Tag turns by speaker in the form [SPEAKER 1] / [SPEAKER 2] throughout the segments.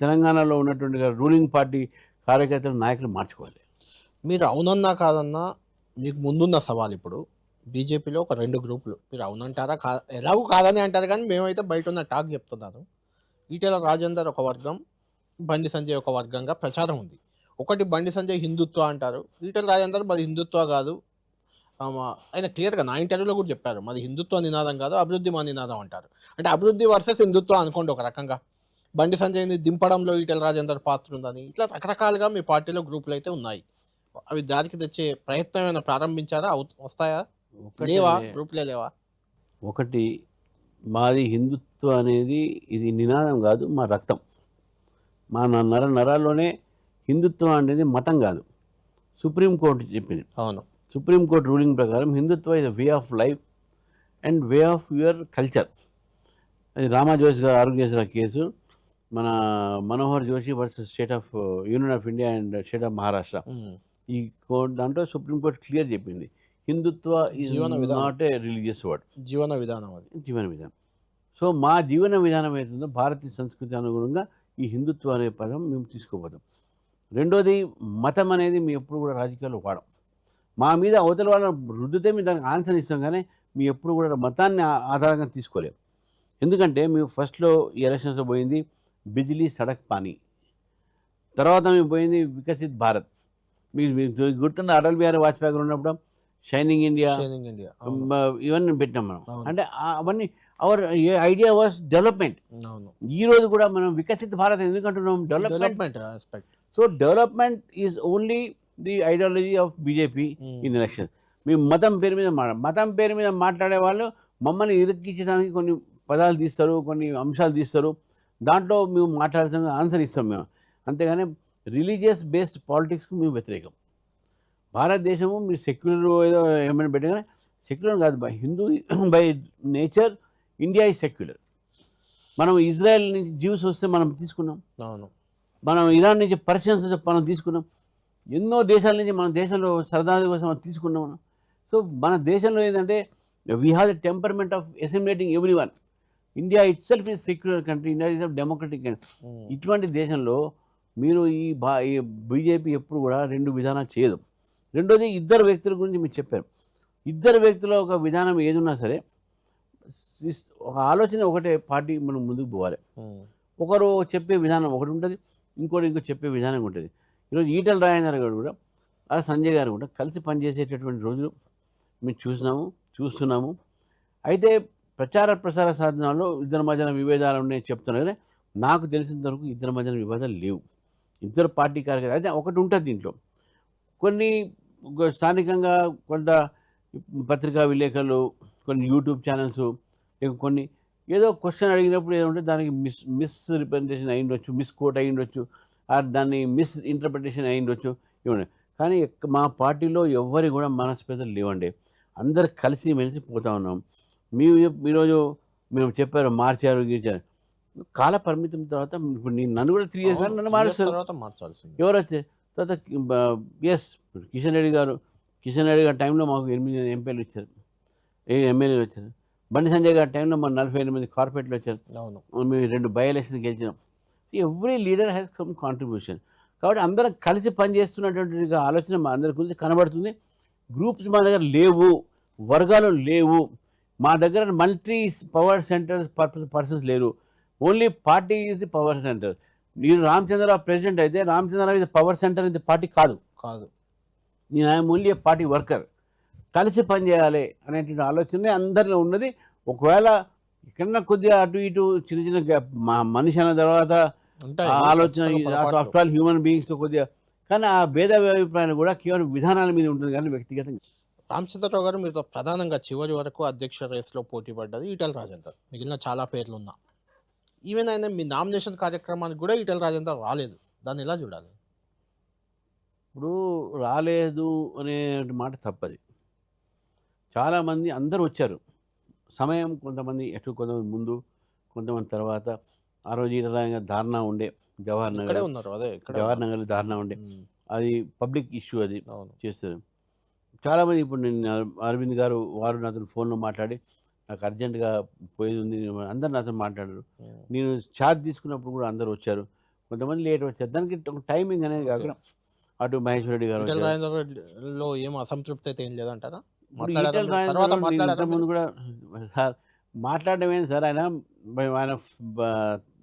[SPEAKER 1] తెలంగాణలో ఉన్నటువంటి ruling party కార్యకర్తలు నాయకులు మార్చుకోవాలి.
[SPEAKER 2] మీరు అవునన్నా కాదన్నా మీకు ముందున్న సవాల్ ఇప్పుడు. బీజేపీలో ఒక రెండు గ్రూపులు. మీరు అవునంటారా కా ఎలాగూ కాదని అంటారు కానీ మేమైతే బయట ఉన్న టాక్ చెప్తున్నాను ఈటెల రాజేందర్ ఒక వర్గం బండి సంజయ్ ఒక వర్గంగా ప్రచారం ఉంది. ఒకటి బండి సంజయ్ హిందుత్వ అంటారు. ఈటెల రాజేందర్ మరి హిందుత్వ కాదు. ఆయన క్లియర్గా నా ఇంటర్వ్యూలో కూడా చెప్పారు. మరి హిందుత్వ నినాదం కాదు అభివృద్ధి మా నినాదం అంటారు. అంటే అభివృద్ధి వర్సెస్ హిందుత్వ అనుకోండి ఒక రకంగా. బండి సంజయ్ని దింపడంలో ఈటెల రాజేందర్ పాత్ర ఉందని ఇట్లా రకరకాలుగా మీ పార్టీలో గ్రూపులు అయితే ఉన్నాయి. అవి దారికి తెచ్చే ప్రయత్నం ఏమైనా ప్రారంభించారా? వస్తాయా?
[SPEAKER 1] ఒకటి
[SPEAKER 2] లేవా? గ్రూప్లే లేవా?
[SPEAKER 1] ఒకటి మాది హిందుత్వం అనేది ఇది నినాదం కాదు మా రక్తం. మా న- నర నరాల్లోనే హిందుత్వం అనేది మతం కాదు. సుప్రీంకోర్టు చెప్పింది.
[SPEAKER 2] అవును.
[SPEAKER 1] సుప్రీంకోర్టు రూలింగ్ ప్రకారం Hindutva is way of life and way of your culture అది రామా జోషి గారు ఆరోగ్య కేసు. మన Manohar Joshi versus state of union of India and state of Maharashtra. ఈ కోర్ట్ దాంట్లో సుప్రీంకోర్టు క్లియర్ చెప్పింది. హిందుత్వ
[SPEAKER 2] జీవన.
[SPEAKER 1] Not a religious word.
[SPEAKER 2] జీవన విధానం అది.
[SPEAKER 1] జీవన విధానం. సో మా జీవన విధానం ఏతుందో భారతీయ సంస్కృతి అనుగుణంగా ఈ హిందుత్వం అనే పదం మేము తీసుకోపోతాం రెండోది మతం అనేది మేము ఎప్పుడు కూడా రాజకీయాల్లో వాడం. మా మీద అవతల వాళ్ళ రుద్దితే మేము దానికి ఆన్సర్ ఇస్తాం కానీ మీ ఎప్పుడు కూడా మతాన్ని ఆధారంగా తీసుకోలేము ఎందుకంటే మేము ఫస్ట్లో ఈ ఎలక్షన్స్లో పోయింది. బిజిలీ సడక్ పానీ. తర్వాత మేము పోయింది వికసిత్ భారత్. మీకు గుర్తున్న అటల్ బిహారీ వాజ్పేయి గారు ఉన్నప్పుడు? షైనింగ్ ఇండియా ఇవన్నీ పెట్టినాం మనం. అంటే అవన్నీ అవర్ ఐడియా వాస్ డెవలప్మెంట్. ఈ రోజు కూడా మనం Viksit Bharat ఎందుకంటున్నాం? Development. So development is only the ideology of BJP in election. మేము మతం పేరు మీద మాట్లా మతం పేరు మీద మాట్లాడే వాళ్ళు మమ్మల్ని ఇరికించడానికి కొన్ని పదాలు తీస్తారు కొన్ని అంశాలు తీస్తారు. దాంట్లో మేము మాట్లాడుతున్న ఆన్సర్ ఇస్తాం మేము. అంతేగాని రిలీజియస్ బేస్డ్ పాలిటిక్స్కి మేము వ్యతిరేకం. భారతదేశము మీరు సెక్యులర్ ఏదో ఏమైనా పెట్టగానే సెక్యులర్ కాదు by Hindu by nature India ఈ సెక్యులర్ మనం ఇజ్రాయెల్ నుంచి జీవ్స్ వస్తే మనం తీసుకున్నాం.
[SPEAKER 2] అవును.
[SPEAKER 1] మనం ఇరాన్ నుంచి పర్షియన్స్ మనం తీసుకున్నాం. ఎన్నో దేశాల నుంచి మన దేశంలో సరదాల కోసం మనం తీసుకున్నాం సో మన దేశంలో ఏంటంటే we have the temperament of assimilating everyone India itself is secular country India is democratic country. ఇటువంటి దేశంలో మీరు ఈ బా ఈ బీజేపీ ఎప్పుడు కూడా రెండు విధానాలు చేయదు. రెండోది ఇద్దరు వ్యక్తుల గురించి మీరు చెప్పారు ఇద్దరు వ్యక్తుల ఒక విధానం ఏదున్నా సరే ఒక ఆలోచన ఒకటే పార్టీ మనం ముందుకు పోవాలి.
[SPEAKER 2] ఉమ్.
[SPEAKER 1] ఒకరు చెప్పే విధానం ఒకటి ఉంటుంది ఇంకోటి ఇంకో చెప్పే విధానం ఉంటుంది. ఈరోజు ఈటల రాజేంద్ర గారు కూడా అలా సంజయ్ గారు కూడా కలిసి పనిచేసేటటువంటి రోజులు మేము చూసినాము చూస్తున్నాము. అయితే ప్రచార ప్రసార సాధనాల్లో ఇద్దరి మధ్యన విభేదాలు ఉన్నాయి చెప్తున్నా కానీ నాకు తెలిసినంతవరకు ఇద్దరి మధ్యన విభేదాలు లేవు. ఇద్దరు పార్టీ కార్యకర్త అయితే ఒకటి ఉంటుంది దీంట్లో. కొన్ని స్థానికంగా కొంత పత్రికా విలేకరులు కొన్ని యూట్యూబ్ ఛానల్స్ లేక కొన్ని ఏదో క్వశ్చన్ అడిగినప్పుడు ఏదో దానికి మిస్ మిస్ రిప్రజెంటేషన్ అయి ఉండొచ్చు మిస్ కోట్ అయి ఉండొచ్చు ఆర్ దాన్ని మిస్ ఇంటర్ప్రిటేషన్ అయి ఉండొచ్చు ఇవ్వండి కానీ మా పార్టీలో ఎవ్వరి కూడా మనస్పేదలు లేవండి. అందరు కలిసి మెలిసి పోతా ఉన్నాం. మీరు ఈరోజు మేము చెప్పారు మార్చారు గీచారు కాల పరిమితం తర్వాత ఇప్పుడు నేను నన్ను కూడా త్రీ ఇయర్స్ నన్ను మారుస్తారు
[SPEAKER 2] తర్వాత మార్చాల్సింది.
[SPEAKER 1] ఎవరు వచ్చే? తర్వాత ఎస్ కిషన్ రెడ్డి గారు. కిషన్ రెడ్డి గారి టైంలో మాకు ఎనిమిది ఎంపీలు ఇచ్చారు ఏ ఎమ్మెల్యేలు వచ్చారు. బండి సంజయ్ గారి టైంలో మన నలభై ఎనిమిది కార్పొరేట్లు వచ్చారు. మేము రెండు by election గెలిచినాం. Every leader has come contribution కాబట్టి అందరం కలిసి పనిచేస్తున్నటువంటి ఆలోచన మా అందరి గురించి కనబడుతుంది. గ్రూప్స్ మా దగ్గర లేవు వర్గాలు లేవు. మా దగ్గర multi power centres purpose persons లేరు. Only party is the power centre. నేను రామచంద్రరావు ప్రెసిడెంట్ అయితే రామచంద్రరావు ఇది పవర్ సెంటర్ ఇది పార్టీ కాదు.
[SPEAKER 2] కాదు.
[SPEAKER 1] నేను ఐఎమ్ ఓన్లీ పార్టీ వర్కర్. కలిసి పనిచేయాలి అనేటువంటి ఆలోచనే అందరిలో ఉన్నది. ఒకవేళ ఎక్కడన్నా కొద్దిగా అటు ఇటు చిన్న చిన్న మా మనిషి అన్న తర్వాత ఆలోచన. ఆఫ్టర్ ఆల్ హ్యూమన్ బీయింగ్స్ కొద్దిగా కానీ ఆ భేద అభిప్రాయాలు కూడా కేవలం విధానాల మీద ఉంటుంది కానీ వ్యక్తిగతంగా.
[SPEAKER 2] రామచంద్రరావు గారు మీతో ప్రధానంగా చివరి వరకు అధ్యక్ష రేస్లో పోటీ పడ్డది ఈటల రాజేందర్. మిగిలిన చాలా పేర్లు ఉన్నా ఈవెన్ ఆయన మీ నామినేషన్ కార్యక్రమానికి కూడా ఈటల రాజేందర్ రాలేదు. దాన్ని ఎలా చూడాలి?
[SPEAKER 1] ఇప్పుడు రాలేదు అనే మాట తప్పది. చాలామంది అందరూ వచ్చారు. సమయం కొంతమంది ఎటు కొంతమంది ముందు కొంతమంది తర్వాత. ఆ రోజు ఈటలాగా ధారణ ఉండే. జవహర్ నగర్
[SPEAKER 2] ఉన్నారు అదే ఇక్కడ
[SPEAKER 1] జవహర్ నగర్లో ధారణ ఉండే. అది పబ్లిక్ ఇష్యూ అది చేస్తారు. చాలామంది ఇప్పుడు నేను అర- అరవింద్ గారు వారు నాతో ఫోన్లో మాట్లాడి నాకు అర్జెంటుగా పోయేది ఉంది అందరు నాతో మాట్లాడారు. నేను ఛార్జ్ తీసుకున్నప్పుడు కూడా అందరు వచ్చారు. కొంతమంది లేట్ వచ్చారు. దానికి టైమింగ్ అనేది కాకుండా అటు మహేశ్వర రెడ్డి గారు
[SPEAKER 2] లో ఏం అసంతృప్తి అయితే ఏం లేదంటారా?
[SPEAKER 1] ఇంతకుముందు కూడా సార్ మాట్లాడడం సార్? ఆయన ఆయన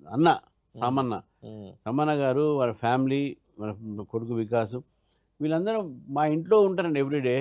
[SPEAKER 1] అన్న సామన్న. రమణ గారు వాళ్ళ ఫ్యామిలీ వాళ్ళ కొడుకు వికాసు వీళ్ళందరూ మా ఇంట్లో ఉంటారండి ఎవ్రీడే.